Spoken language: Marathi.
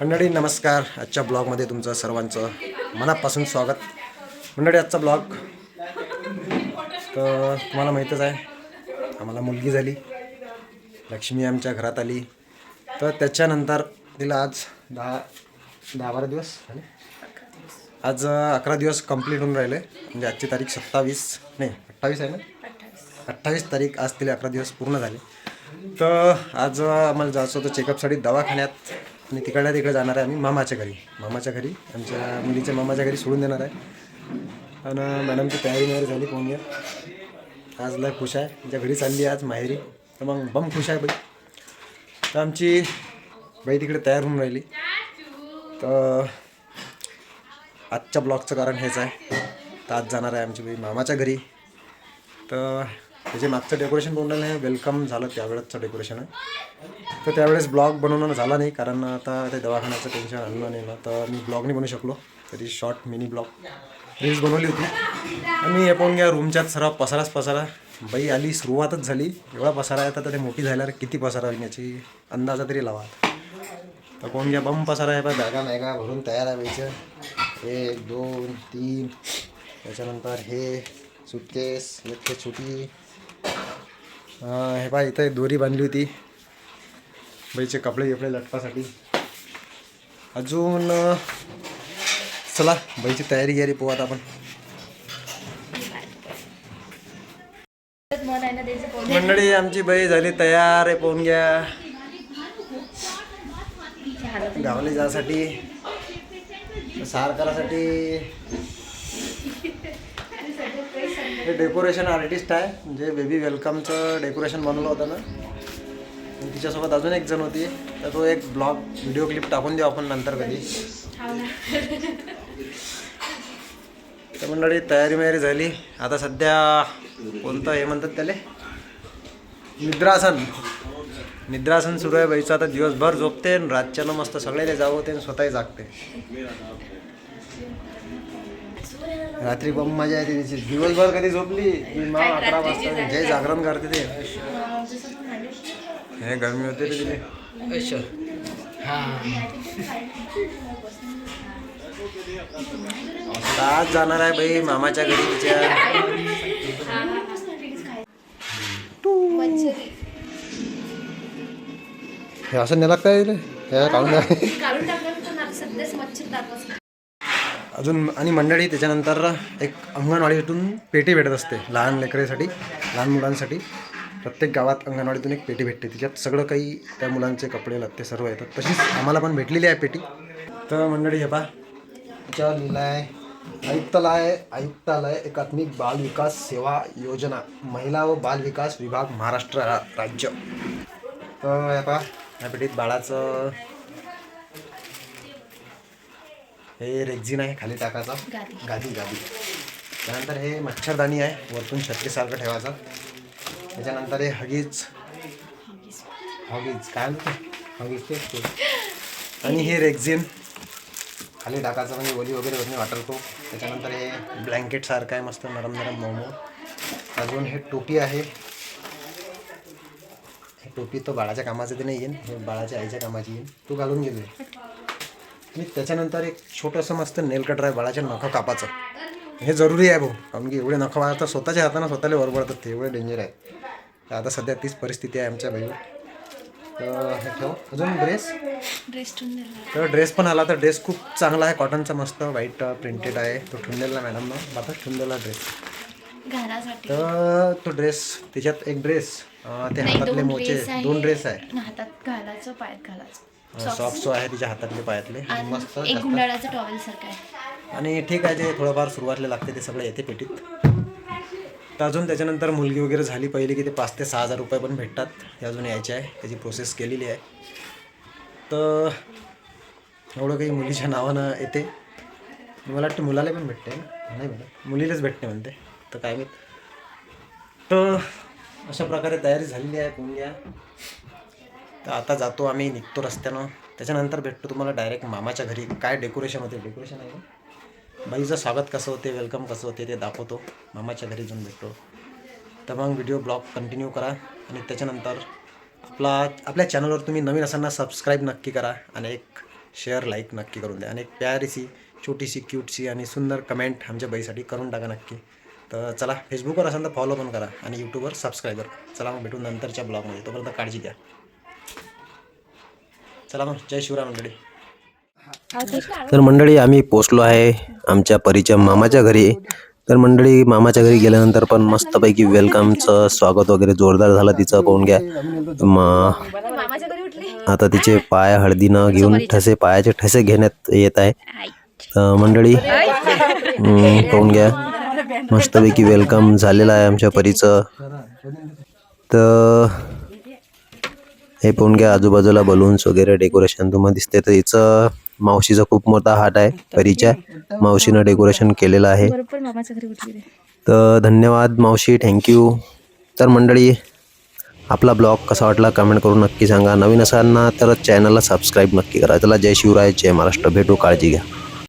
मंडळी नमस्कार. आजच्या ब्लॉगमध्ये तुमचं सर्वांचं मनापासून स्वागत. मंडळी आजचा ब्लॉग तर तुम्हाला माहीतच आहे आम्हाला मुलगी झाली. लक्ष्मी आमच्या घरात आली. तर त्याच्यानंतर तिला आज दहा दहा बारा दिवस झाले. आज अकरा दिवस कंप्लीट होऊन राहिले. म्हणजे आजची तारीख सत्तावीस नाही अठ्ठावीस आहे ना? अठ्ठावीस तारीख आज तिला अकरा दिवस पूर्ण झाले. तर आज आम्हाला जायचं होतं चेकअपसाठी दवाखान्यात. आणि तिकडल्या तिकडे जाणार आहे आम्ही मामाच्या घरी. मामाच्या घरी आमच्या मुलीच्या मामाच्या घरी सोडून देणार आहे. आणि मॅडमची तयारी वगैरे झाली पाहून घ्या. आज लय खुश आहे. तिच्या घरी चालली आहे आज माहेरी. तर मग बम खुश आहे बाई. तर आमची बाई तिकडे तयार होऊन राहिली. तर आजच्या ब्लॉगचं कारण हेच आहे. तर आज जाणार आहे आमची बाई मामाच्या घरी. तर त्याचे मागचं डेकोरेशन बनवलेलं नाही वेलकम झालं त्यावेळेसचं डेकोरेशन आहे. तर त्यावेळेस ब्लॉग बनवणं झाला नाही कारण आता ते दवाखान्याचं टेन्शन आणलं नाही ना तर मी ब्लॉग नाही बनवू शकलो. तरी शॉर्ट मिनी ब्लॉग रील्स बनवली होती. आणि हे पाहून घ्या रूमच्यात सर्व पसाराच पसारा. बाई आली सुरुवातच झाली. एवढा पसारा आहे तर ते मोठी झाल्यावर किती पसारा होईल याची अंदाजा तरी लावा तर कोण घ्या बम पसारा आहे बा बॅगा मॅगा भरून तयार आहे व्हायचं एक दोन तीन. त्याच्यानंतर हे सुटकेस एक हे छोटी. हे पहा इथं एक दोरी बांधली होती. बाईचे कपडे गिपडे लटकासाठी अजून चला बाईची तयारी घ्यायला पोहू आता आपण. मंडळी आमची बाई झाली तयार आहे पोहून घ्या. गावाला जासाठी. सार करासाठी हे डेकोरेशन आर्टिस्ट आहे. म्हणजे बेबी वेलकमचं डेकोरेशन बनवलं होतं ना. तिच्यासोबत अजून एक जण होती. तर तो एक ब्लॉग व्हिडिओ क्लिप टाकून देऊ आपण नंतर कधी. तर मंडळी तयारी वयारी झाली. आता सध्या कोणतं हे म्हणतात त्याले? निद्रासन. निद्रासन सुरू आहे बाईचं. आता दिवसभर झोपते आणि रातच्यानं मस्त सगळ्याला जावं होते आणि स्वतःही जागते. रात्री बम मजा येते तिची. दिवसभर कधी झोपली? की मग अकरा वाजता जे जागरण करते ते. हे गरमी होते रे तिथे आता आज जाणार आहे बाई मामाच्या घरी तिच्या. हे असं नेला काय हे काढून द्या काढून टाकलं सध्याच मच्छर दाखवत अजून आणि मंडळी त्याच्यानंतर एक अंगणवाडीतून पेटी भेटत असते लहान लेकरेसाठी लहान मुलांसाठी. प्रत्येक गावात अंगणवाडीतून एक पेटी भेटते. तिच्यात सगळं काही त्या मुलांचे कपडे लत्ते सर्व येतात. तशीच आम्हाला पण भेटलेली आहे पेटी. तर मंडळी हे पा त्याच्यावर लिहिलं आहे आयुक्तालय आयुक्तालय एकात्मिक बाल विकास सेवा योजना महिला व बाल विकास विभाग महाराष्ट्र रा- राज्य. तर हे पा या पेटीत बाळाचं हे रेक्झिन आहे खाली टाकायचा. गादी. गादी त्यानंतर हे मच्छरदाणी आहे वरतून छत्रीसारखं ठेवायचं. त्याच्यानंतर हे हगीज. हगीज. काय हगीज तेच ते. आणि हे रेक्झिन. खाली टाकायचं म्हणजे ओली वगैरे होत नाही त्याच्यानंतर हे ब्लँकेट सारखं आहे मस्त नरम नरम मोमो. अजून हे टोपी आहे. हे टोपी तो बाळाच्या कामाचं ते नाही येईन हे बाळाच्या आईच्या कामाची येईन. तू घालून घे आणि त्याच्यानंतर एक छोटंसं मस्त नेल कटर आहे बाळाच्या नखं कापाचं हे जरुरी आहे भाऊ कारण की एवढे नखं आता स्वतःच्या हातानं स्वतःला वरबडतात ते एवढे डेंजर आहे. आता सध्या तीच परिस्थिती आहे आमच्या बाईवर. तर हे ठेव. अजून ड्रेस ड्रेस तर ड्रेस पण आला तर ड्रेस खूप चांगला आहे कॉटनचा मस्त व्हाईट प्रिंटेड आहे. तो ठेवून दिला मॅडमनं आता ठेवून दिला ड्रेस तर तो ड्रेस त्याच्यात एक ड्रेस ते हातातले मोचे. दोन ड्रेस आहे. हातात घालायचं पायात घालायचं. सॉफ्ट सो आहे तिच्या हातातले पायातले. आणि मस्त एक गुंडाळाचं टॉवेल सारखं आहे. आणि ठीक आहे ते थोडंफार सुरुवातीला लागते ते सगळं येते पेटीत. तर अजून त्याच्यानंतर मुलगी वगैरे झाली पहिली की ते पाच ते सहा हजार रुपये पण भेटतात. ते अजून यायचे आहे त्याची प्रोसेस केलेली आहे. तर एवढं काही मुलीच्या नावानं येते. मला वाटतं मुलाला पण भेटते ना? नाही भेटत मुलीलाच भेटते म्हणते तर काय माहीत. तर अशा प्रकारे तयारी झालेली आहे पुण्या तर आता जातो आम्ही निघतो रस्त्यानं. त्याच्यानंतर भेटतो तुम्हाला डायरेक्ट मामाच्या घरी. काय डेकोरेशन होते? डेकोरेशन आहे बाईचं स्वागत कसं होते? वेलकम कसं होते? ते दाखवतो. मामाच्या घरी जाऊन भेटतो. तर मग व्हिडिओ ब्लॉग कंटिन्यू करा. आणि त्याच्यानंतर आपला आपल्या चॅनलवर तुम्ही नवीन असांना सबस्क्राईब नक्की करा. आणि एक शेअर लाईक नक्की करून द्या. आणि एक प्यारीशी छोटीशी क्यूटशी आणि सुंदर कमेंट आमच्या बाईसाठी करून टाका नक्की. तर चला फेसबुकवर असेल तर फॉलो पण करा. आणि यूट्यूबवर सबस्क्राईब करा. चला मग भेटून नंतरच्या ब्लॉगमध्ये तोपर्यंत काळजी घ्या. चला मग जय शिवराय मंडळी. तर मंडळी आम्ही पोचलो आहे आमच्या परीच्या मामाच्या घरी. तर मंडळी मामाच्या घरी गेल्यानंतर पण मस्तपैकी वेलकमचं स्वागत वगैरे जोरदार झालं तिचं पाहून घ्या. म आता तिचे पाय हळदीनं घेऊन ठसे पायाचे ठसे घेण्यात येत आहे. तर मंडळी पाहून घ्या. मस्तपैकी वेलकम झालेलं आहे आमच्या परीचं. तर हे पाहून घ्या आजूबाजूला बलून्स वगैरे डेकोरेशन तुम्हाला दिसते तर हिचं मावशीचा खूप मोठा हात आहे परीच्या. मावशीनं डेकोरेशन केलेलं आहे. तर धन्यवाद मावशी थँक्यू तर मंडळी आपला ब्लॉग कसा वाटला कमेंट करून नक्की सांगा. नवीन असाल ना तर चॅनलला सबस्क्राईब नक्की करा. चला जय शिवराय जय महाराष्ट्र. भेटू काळजी घ्या.